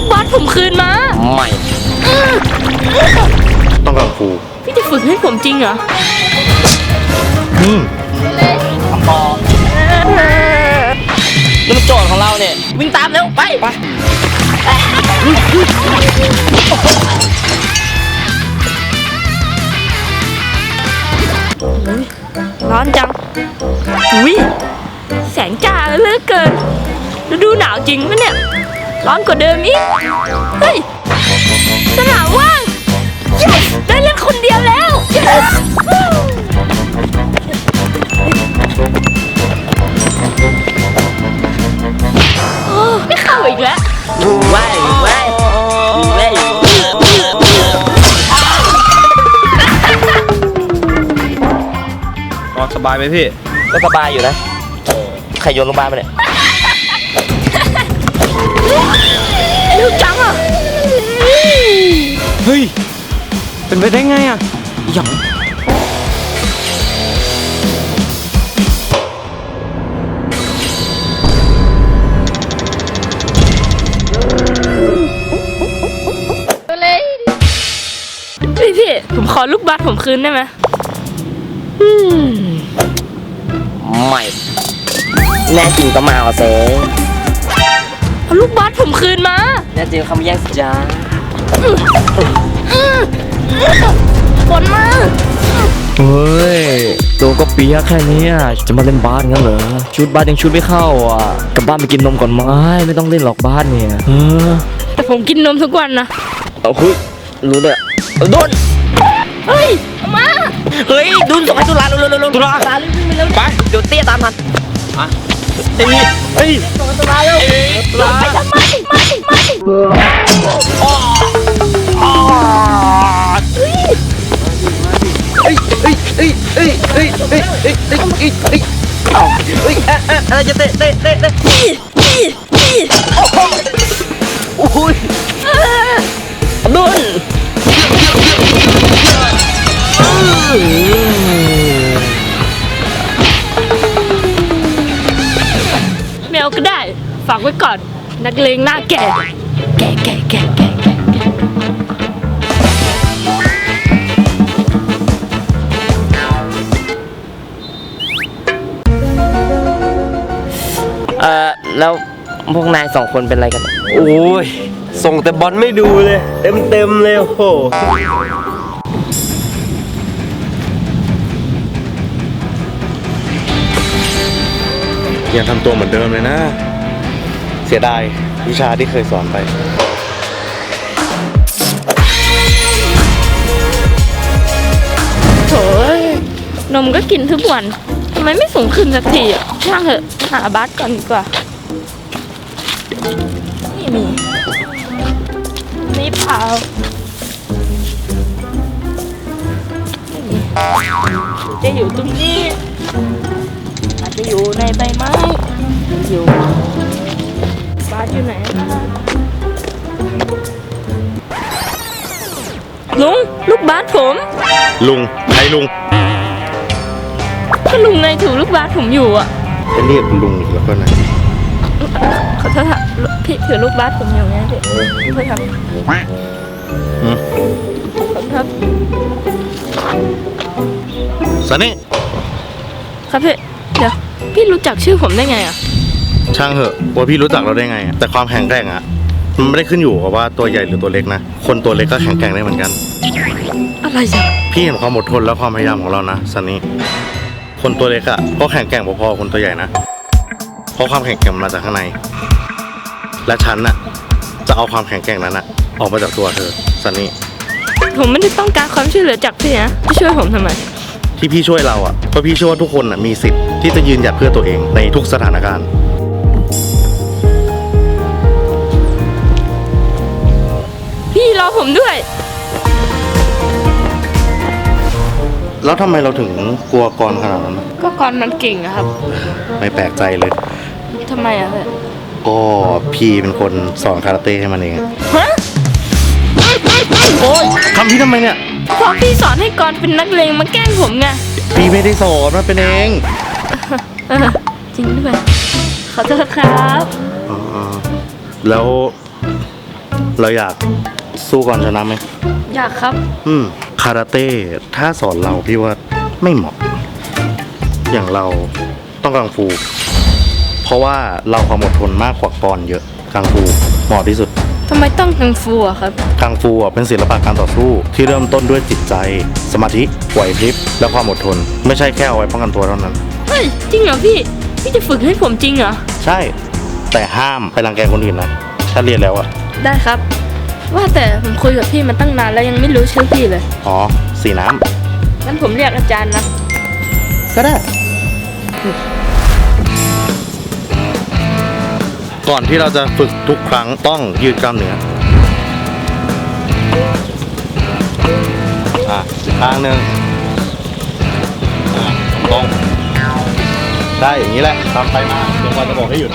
ลูกบาสผมคืนมาไม่ต้องการครูพี่จะฝึกให้ผมจริงเหรออืมนี่มันโจทย์ของเราเนี่ย วิ่งตามเร็วไปไปร้อนจังอุ้ยแสงจ้าเหลือเกินฤดูหนาวจริงปะเนี่ย ร้อนกว่าเดิมอีก เฮ้ย สนามว่าง yes ได้เล่นคนเดียวแล้ว yes โอ้ไม่เข้าอีกแล้วว้ายว้ายว้ายนอนสบายไหมพี่ ก็สบายอยู่นะ ใครโยนลงบ้านมาเนี่ย เร็วจังอะเฮ้ย เป็นไปได้ไงอะหยองพี่พี่ผมขอลูกบาสผมคืนได้ไหมไม่ แน่จริงก็มาเอาเซ เอาลูกบาสผมคืนมาแน่จริงคำแย่งสิจ้าฝนมาเฮ้ยตัวก็เปียกแค่เนี้ยจะมาเล่นบาสงั้นเหรอ ชุดบาสยังชุดไม่เข้าอะ กลับบ้านไปกินนมก่อนไหมไม่ต้องเล่นหรอกบาสเนี่ยเออแต่ผมกินนมทุกวันนะเอาเฮ้ยรู้เลยเอาโดนเฮ้ยเอามา เฮ้ยดุนส่งให้ตุลาเร็วเร็วเร็วตุลาตุลาเร็วเร็วเร็วไป เดี๋ยวเตี้ยตามทันอะ เอ้ยเฮ้ยส่งให้ตุลาเร็วตาไปทำไมไม่ไม่เอ้ยเอ้ยเอ้ยเอ้ยเอ้ยเอ้ยเอ้ยเอ้ยเอ้ยเอ้ยเอ้าเอ้ยเอ๊ะเอ๊ะอะไรจะเตะเตะเตะเตะอีอีอีโอ้ยดุน ฝากไว้ก่อน นักเลงหน้าแก่ แก่แก่แก่แก่แก่แก่เอ่อแล้วพวกนายสองคนเป็นอะไรกัน โอ้ย ส่งแต่บอลไม่ดูเลย เต็มเต็มๆเลยโอ้โหยังทำตัวเหมือนเดิมเลยนะ เสียดายวิชาที่เคยสอนไปโถยนมก็กินทุกวันทำไมไม่ส่งคืนสักทีอะช่างเถอะหาบาสก่อนดีกว่าไม่มีไม่เปล่าไม่มีจะอยู่ตรงนี้อาจจะอยู่ในใบไม้อยู่ บาสอยู่ไหนนะลุง ลูกบาสผม ลุงใครลุงก็ลุงในถือลูกบาสผมอยู่อะจะเรียกลุงอีกแล้วก็นะขอโทษค่ะพี่ถือลูกบาสผมอยู่ไงพี่ขอโทษครับอืมขอโทษครับสันนี่ครับพี่เดี๋ยวพี่รู้จักชื่อผมได้ไงอะ ช่างเหอะว่าพี่รู้จักเราได้ไงอะแต่ความแข็งแกร่งอะมันไม่ได้ขึ้นอยู่กับว่าตัวใหญ่หรือตัวเล็กนะ คนตัวเล็กก็แข็งแกร่งได้เหมือนกัน อะไรจ้ะพี่เห็นความอดทนและความพยายามของเรานะซันนี่คนตัวเล็กอะก็แข็งแกร่งพอๆคนตัวใหญ่นะ เพราะความแข็งแกร่งมันมาจากข้างใน และฉันน่ะจะเอาความแข็งแกร่งนั้นอะออกมาจากตัวเธอซันนี่ ผมไม่ได้ต้องการความช่วยเหลือจากพี่นะพี่ช่วยผมทำไม ที่พี่ช่วยเราอะเพราะพี่เชื่อว่าทุกคนอะมีสิทธิ์ที่จะยืนหยัดเพื่อตัวเองในทุกสถานการณ์ รอผมด้วย แล้วทำไมเราถึงกลัวกรขนาดนั้นอะก็ก่อนมันเก่งอะครับไม่แปลกใจเลย ทำไมอะพี่ก็พี่เป็นคนสอนคาราเต้ให้มันเองอะฮะโอ๊ยทำพี่ทำไมเนี่ยเพราะพี่สอนให้กอนเป็นนักเลงมาแกล้งผมไงพี่ไม่ได้สอนมันเป็นเองเออจริงด้วยขอโทษครับ อ๋อแล้วเราอยาก สู้ก่อนชนะไหม อยากครับ อืม คาราเต้ ถ้าสอนเราพี่ว่าไม่เหมาะ อย่างเราต้องกังฟู เพราะว่าเราความอดทนมากกว่ากรเยอะ กังฟูเหมาะที่สุด ทำไมต้องกังฟูอะครับ กังฟูอะเป็นศิลปะการต่อสู้ที่เริ่มต้นด้วยจิตใจ สมาธิไหวพริบ และความอดทน ไม่ใช่แค่เอาไว้ป้องกันตัวเท่านั้น เฮ้ย จริงเหรอพี่ พี่จะฝึกให้ผมจริงเหรอ ใช่ แต่ห้ามไปรังแกคนอื่นนะ ถ้าเรียนแล้วอะ ได้ครับ ว่าแต่ผมคุยกับพี่มาตั้งนานแล้วยังไม่รู้ชื่อพี่เลยอ๋อ สีน้ำงั้นผมเรียกอาจารย์นะก็ได้ ก่อนที่เราจะฝึกทุกครั้งต้องยืดกล้ามเนื้ออะข้างหนึ่งอะตรงได้อย่างนี้แหละทำไปมาเดี๋ยวกว่าจะบอกให้หยุด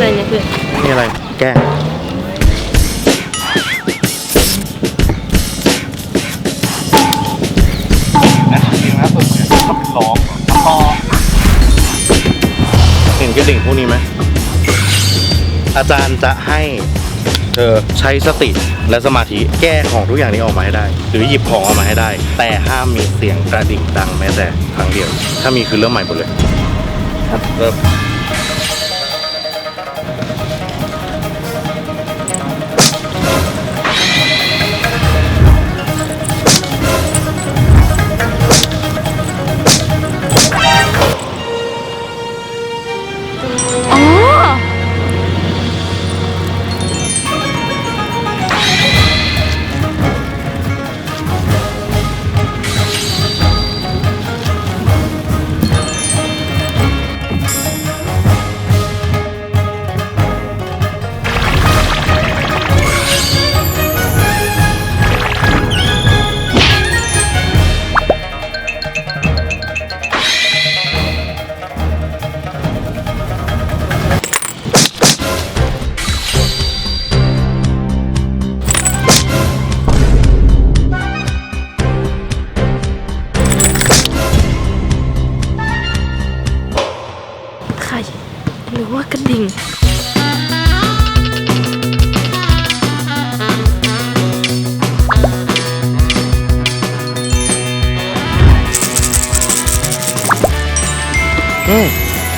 อะไรเนี่ยพี่นี่อะไร แก้นะจริงนะสุดเนี่ยก็เป็นร้องพอเห็นกระดิ่งพวกนี้ไหม อาจารย์จะให้เธอใช้สติและสมาธิแก้ของทุกอย่างนี้ออกมาให้ได้ หรือหยิบของออกมาให้ได้ แต่ห้ามมีเสียงกระดิ่งดังแม้แต่ครั้งเดียว ถ้ามีคือเริ่มใหม่หมดเลย ครับเริ่ม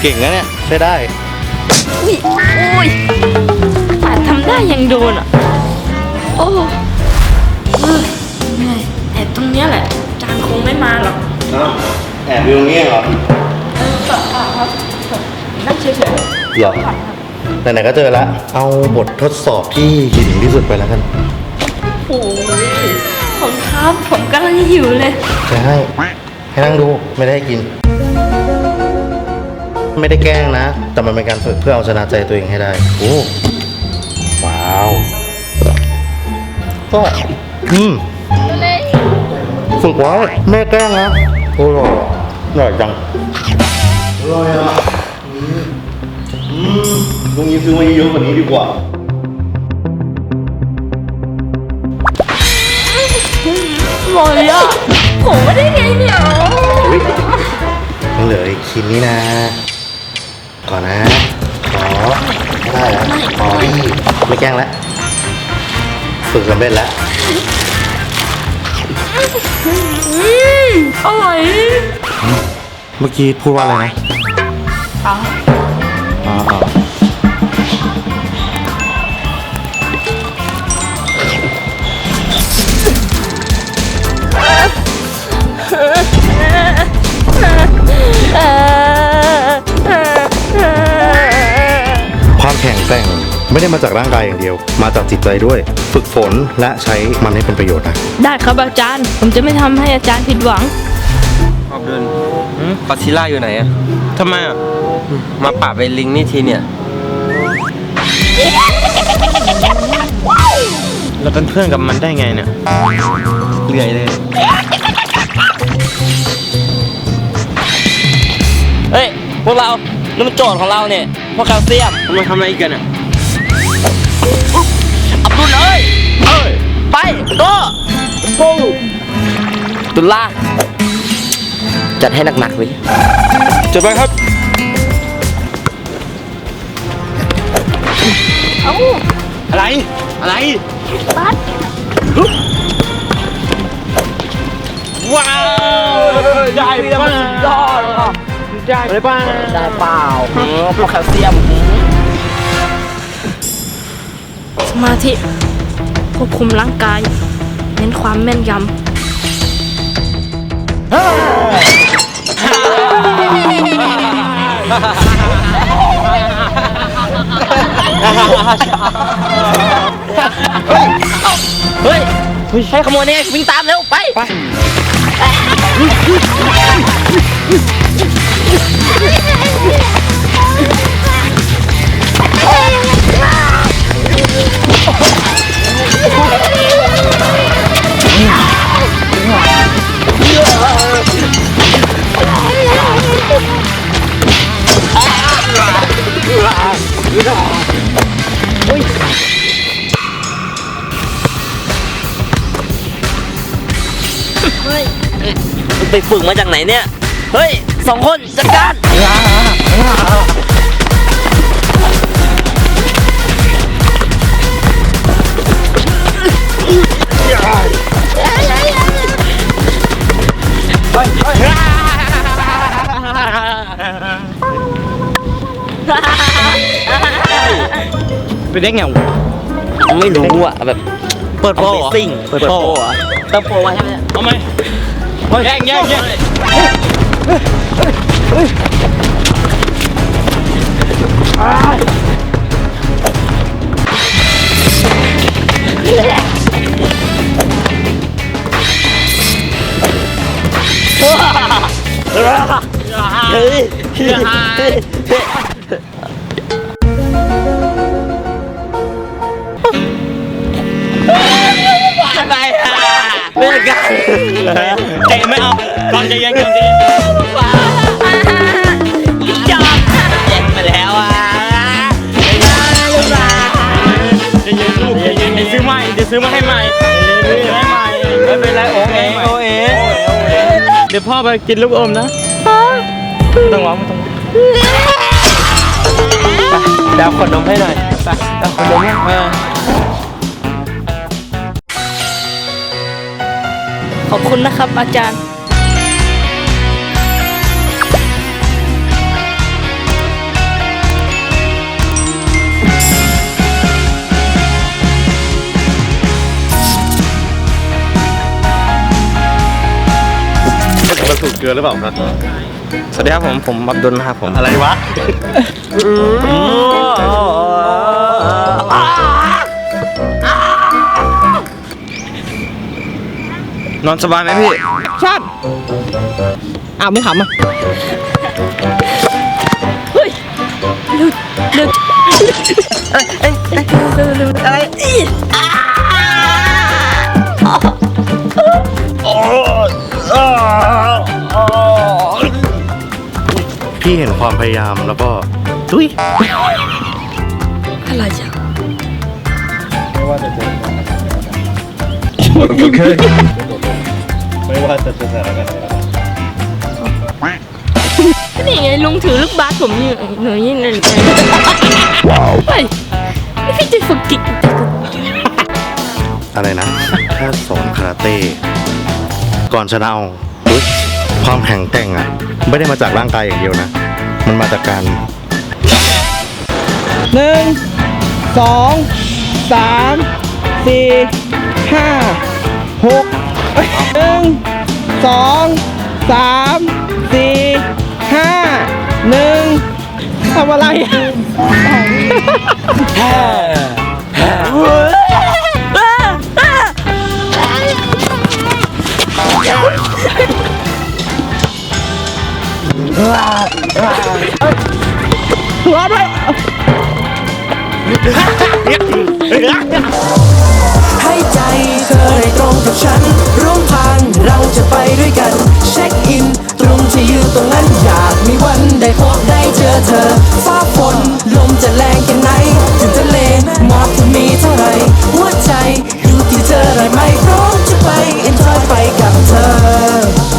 เก่งนะเนี่ย ใช้ได้ อุ้ยโอ้ยอาจทำได้ยังโดนอะ โอ้เออเหนื่อยแต่ตรงเนี้ยแหละ จานคงไม่มาหรอกแอบอยู่ตรงนี้เหรอเออต่อครับนั่งเฉยเหรอไหนๆก็เจอแล้วเอาบททดสอบที่หินที่สุดไปแล้วกันๆโอ้ยผมครับผมกำลังหิวเลย จะให้ให้นั่งดูไม่ได้ให้กิน ไม่ได้แกล้งนะ แต่มันเป็นการฝึกเพื่อเอาชนะใจตัวเองให้ได้โอ้ว้าวก็อืมฝึกไว้ไม่แกล้งนะโอ้ยอร่อยจังอร่อยอะอืมอืมตรงนี้ซื้อมาเยอะกว่านี้ดีกว่าหมดเลยอะผมไม่ได้ไงเนี่ยอุ๊ยยังเหลืออีกชิ้นนี้นะ ก่อนนะขอไม่ได้แล้วขอดิไม่แกล้งแล้วฝึกสำเร็จแล้วอืมอร่อยเมื่อกี้พูดว่าอะไรนะอ๋ออ๋ออ๋อ แข็งแกร่ง ไม่ได้มาจากร่างกายอย่างเดียว มาจากจิตใจด้วย ฝึกฝนและใช้มันให้เป็นประโยชน์นะได้ครับอาจารย์ ผมจะไม่ทำให้อาจารย์ผิดหวังขอบเดินปัซิล่าอยู่ไหนอะทำไมอะมาปราบไอ้ลิงนี่ทีเนี่ย เราเป็นเพื่อนกับมันได้ไงเนี่ยเหนื่อยเลย เฮ้ย พวกเรานี่มันโจทย์ของเราเนี่ย พวกแคลเซียมมันทำอะไรกันอะเอาไปโก้โก้ตุลาจัดให้หนักๆเลยจะไปครับอะไรอะไรว้าวได้ป้า ยอดได้ได้ป้าได้เปล่าพวกแคลเซียมสมาธิควบคุมร่างกาย เน้นความแม่นยำ เฮ้ย ให้ขโมยเนี่ยวิ่งตามเร็ว ไป ไป ไปฝึกมาจากไหนเนี่ย เฮ้ยสองคนจัดการไปได้ไงวะไม่รู้อะแบบ เปิดโปรเหรอซิ่งเปิดโปรเหรอ เติมโปรมาใช่ไหมเนี่ยเอาไหมแย่งแย่งแย่งเฮ้ยอะไร เล่นกันใจไม่เอาก่อนใจเย็นก่อนใจเย็นจอมเจ็บไปแล้วอะเย็นลูกใจเย็นเดี๋ยวซื้อใหม่เดี๋ยวซื้อมาให้ใหม่ซื้อให้ใหม่ไม่เป็นไรโอเอโอเอเดี๋ยวพ่อไปกินลูกอมนะต้องร้องไม่ต้องร้องดาวขวดนมให้หน่อยไปดาวขวดนมให้ ขอบคุณนะครับ อาจารย์ มันสูตรเกลือหรือเปล่าครับสวัสดีครับผม ผมอับดุลนะครับผม อะไรวะ นอนสบายไหมพี่ชาติอ้าวไม่ขำอะเฮ้ยเร็วเร็วเอ้ยเอ้ยเอ้ยเร็วเร็วอะไรอีอ่าพี่เห็นความพยายามแล้วก็ดุยอะไรจ้ะไม่ว่าจะเจอ สถานการณ์อะไรก็นี่ไงลุงถือลูกบาสผมอยู่หนูนี่นั่นไงเฮ้ยนี่พี่จะฝึกจิอะไรนะแค่สอนคาราเต้ก่อนชนะเอาความแข็งแกร่งอะ ไม่ได้มาจากร่างกายอย่างเดียวนะ มันมาจากการหนึ่งสองสามสี่ห้าหก หนึ่งสองสามสี่ห้าหนึ่งทำอะไรอะหัวด้วย ให้ใจเธอได้ตรงกับฉัน ร่วมทางเราจะไปด้วยกัน เช็คอิน ตรงที่ยืนตรงนั้นอยากมีวันได้พบได้เจอเธอ ฟ้าฝนลมจะแรงแค่ไหน ถึงทะเลหมอกจะมีเท่าไหร่หัวใจอยู่ที่เธอไรไหมพร้อมจะไปเอ็นจอยไปกับเธอ